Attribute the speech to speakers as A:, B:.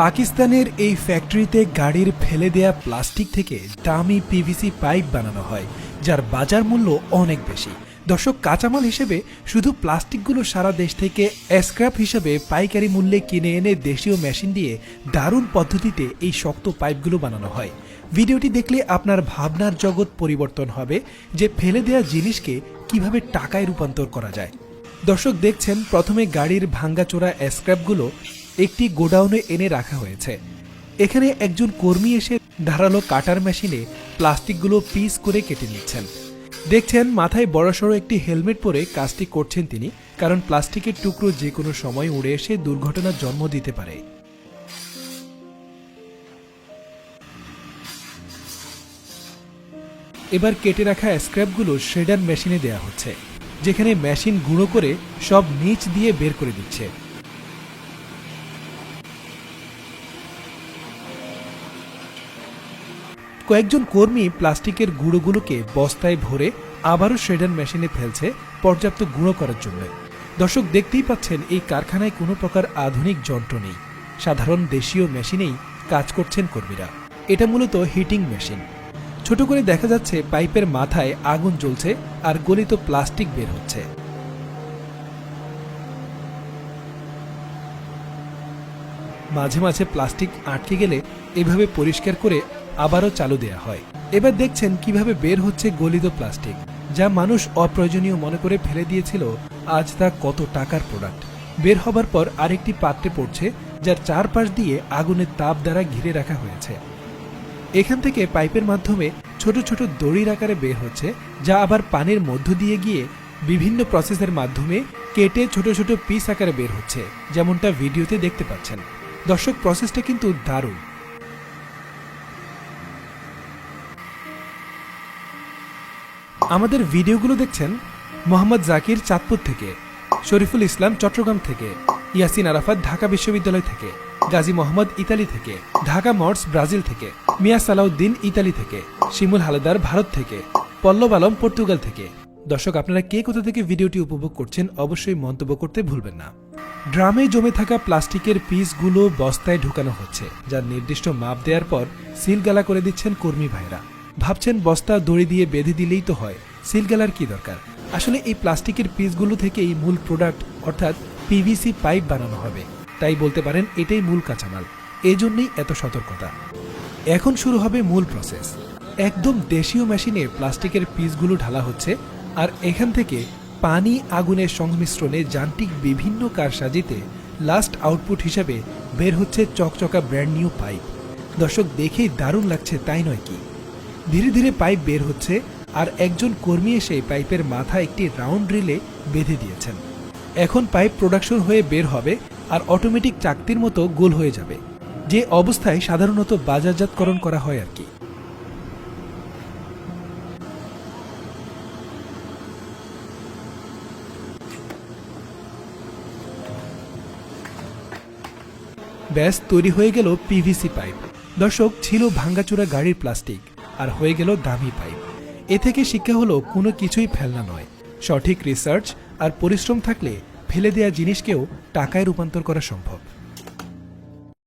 A: পাকিস্তানের এই ফ্যাক্টরিতে গাড়ির ফেলে দেয়া প্লাস্টিক থেকে দামি পিভিসি পাইপ বানানো হয়, যার বাজার মূল্য অনেক বেশি। দর্শক, কাঁচামাল হিসেবে শুধু প্লাস্টিকগুলো সারা দেশ থেকে স্ক্র্যাপ হিসেবে পাইকারি মূল্যে কিনে এনে দেশীয় মেশিন দিয়ে দারুণ পদ্ধতিতে এই শক্ত পাইপগুলো বানানো হয়। ভিডিওটি দেখলে আপনার ভাবনার জগৎ পরিবর্তন হবে, যে ফেলে দেয়া জিনিসকে কীভাবে টাকায় রূপান্তর করা যায়। দর্শক, দেখছেন প্রথমে গাড়ির ভাঙ্গাচোরা স্ক্র্যাপগুলো একটি গোডাউনে এনে রাখা হয়েছে। এখানে একজন কর্মী এসে ধারালো কাটার মেশিনে প্লাস্টিকগুলো পিস করে কেটে নিচ্ছেন। দেখছেন, মাথায় বড়সড় একটি হেলমেট পরে কাজটি করছেন তিনি, কারণ প্লাস্টিকের টুকরো যে কোনো সময় উড়ে এসে দুর্ঘটনার জন্ম দিতে পারে। এবার কেটে রাখা স্ক্র্যাপগুলো শ্রেডার মেশিনে দেয়া হচ্ছে, যেখানে মেশিন গুঁড়ো করে সব নিচ দিয়ে বের করে দিচ্ছে। কয়েকজন কর্মী প্লাস্টিকের গুঁড়োগুলোকে বস্তায় ভরে আবারও শ্রেডার মেশিনে ফেলছে পর্যাপ্ত গুঁড়ো করার জন্য। দর্শক দেখতেই পাচ্ছেন, এই কারখানায় কোনো প্রকার আধুনিক যন্ত্র নেই। সাধারণ দেশীয় মেশিনেই কাজ করছেন কর্মীরা। এটা মূলত হিটিং মেশিন। ছোট করে দেখা যাচ্ছে, পাইপের মাথায় আগুন জ্বলছে আর গলিত প্লাস্টিক বের হচ্ছে। মাঝে মাঝে প্লাস্টিক আটকে গেলে এভাবে পরিষ্কার করে আবারও চালু দেয়া হয়। এবার দেখছেন কীভাবে বের হচ্ছে গলিত প্লাস্টিক, যা মানুষ অপ্রয়োজনীয় মনে করে ফেলে দিয়েছিল, আজ তা কত টাকার প্রোডাক্ট বের হবার পর আরেকটি পাত্রে পড়ছে, যার চারপাশ দিয়ে আগুনের তাপ দ্বারা ঘিরে রাখা হয়েছে। এখান থেকে পাইপের মাধ্যমে ছোট ছোট দড়ির আকারে বের হচ্ছে, যা আবার পানির মধ্য দিয়ে গিয়ে বিভিন্ন প্রসেসের মাধ্যমে কেটে ছোট ছোট পিস আকারে বের হচ্ছে, যেমনটা ভিডিওতে দেখতে পাচ্ছেন। দর্শক প্রসেসটা কিন্তু দারুণ। আমাদের ভিডিওগুলো দেখছেন মোহাম্মদ জাকির চাঁদপুর থেকে, শরীফুল ইসলাম চট্টগ্রাম থেকে, ইয়াসিন আরাফাত ঢাকা বিশ্ববিদ্যালয় থেকে, গাজী মোহাম্মদ ইতালি থেকে, ঢাকা মর্স ব্রাজিল থেকে, মিয়া সালাউদ্দিন ইতালি থেকে, শিমুল হালেদার ভারত থেকে, পল্লব আলম পর্তুগাল থেকে। দর্শক, আপনারা কে কোথা থেকে ভিডিওটি উপভোগ করছেন অবশ্যই মন্তব্য করতে ভুলবেন না। ড্রামে জমে থাকা প্লাস্টিকের পিসগুলো বস্তায় ঢুকানো হচ্ছে, যার নির্দিষ্ট মাপ দেওয়ার পর সিলগালা করে দিচ্ছেন কর্মী ভাইরা। ভাবছেন বস্তা দড়ি দিয়ে বেঁধে দিলেই তো হয়। সিলগালার কি দরকার? আসলে এই প্লাস্টিকের পিসগুলো থেকেই মূল প্রোডাক্ট অর্থাৎ পিভিসি পাইপ বানানো হবে। তাই বলতে পারেন এটাই মূল কাঁচামাল। এজন্যই এত সতর্কতা। এখন শুরু হবে মূল প্রসেস একদম দেশীয় মেশিনে প্লাস্টিকের পিসগুলো ঢালা হচ্ছে আর এখান থেকে পানি আগুনের সংমিশ্রণে যান্ত্রিক বিভিন্ন কারসাজিতে লাস্ট আউটপুট হিসাবে বের হচ্ছে চকচকা ব্র্যান্ড নিউ পাইপ দর্শক দেখেই দারুণ লাগছে, তাই নয় কি? ধীরে ধীরে পাইপ বের হচ্ছে আর একজন কর্মী এসে পাইপের মাথা একটি রাউন্ড রিলে বেঁধে দিয়েছেন। এখন পাইপ প্রোডাকশন হয়ে বের হবে আর অটোমেটিক চাকতির মতো গোল হয়ে যাবে। যে অবস্থায় সাধারণত বাজারজাতকরণ করা হয় আর কি। ব্যাস, তৈরি হয়ে গেল পিভিসি পাইপ। দর্শক, ছিল ভাঙ্গাচুরা গাড়ির প্লাস্টিক। আর হয়ে গেল দামি পাইপ এ থেকে শিক্ষা হলো কোনো কিছুই ফেলনা নয়। সঠিক রিসার্চ আর পরিশ্রম থাকলে ফেলে দেয়া জিনিসকেও টাকায় রূপান্তর করা সম্ভব।